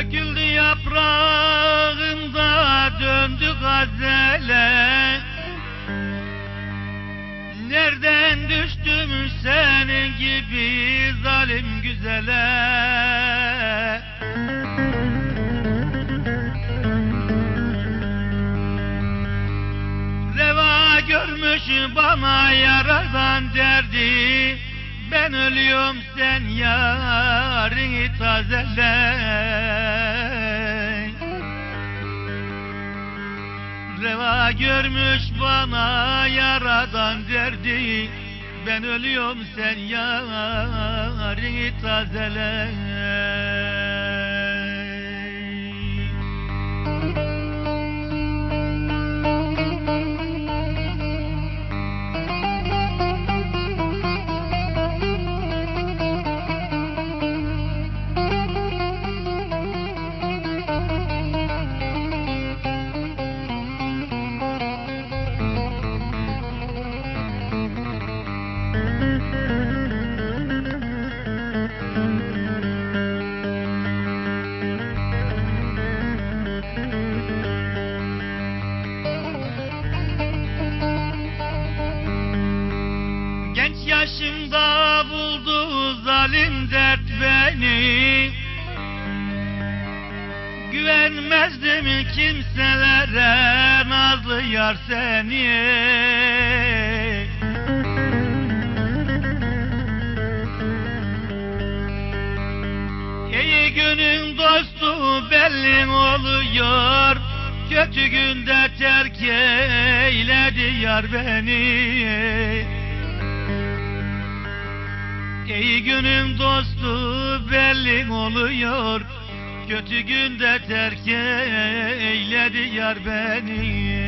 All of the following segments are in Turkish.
Döküldü yaprağında döndü gazele. Nereden düştüm senin gibi zalim güzele? Reva görmüş bana yaradan derdi Ben ölüyorum sen yarını tazele Reva görmüş bana yaradan derdi. Ben ölüyorum sen yarını tazele Genç yaşımda buldu zalim dert beni. Güvenmezdim kimselere nazlı yar seni. İyi günün dostu belli oluyor. Kötü günde terk eyledi yar beni İyi günün dostu belli oluyor. Kötü günde terk eyledi yar beni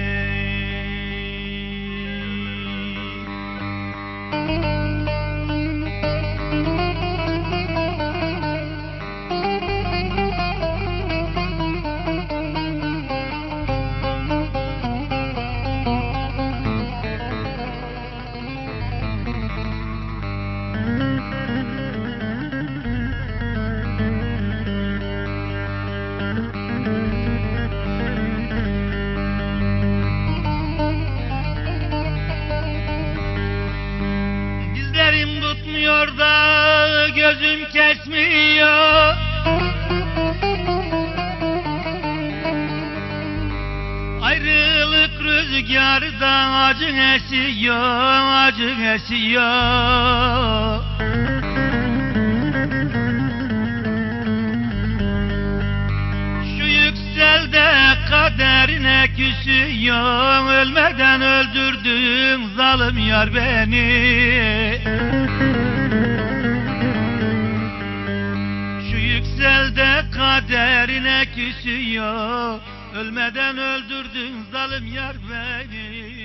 gözüm kesmiyor. Ayrılık rüzgarda acın esiyor, acın esiyor. Şu yükselde kaderine küsüyor Ölmeden öldürdün zalim yar beni kaderine küsüyor Ölmeden öldürdün zalim yar beni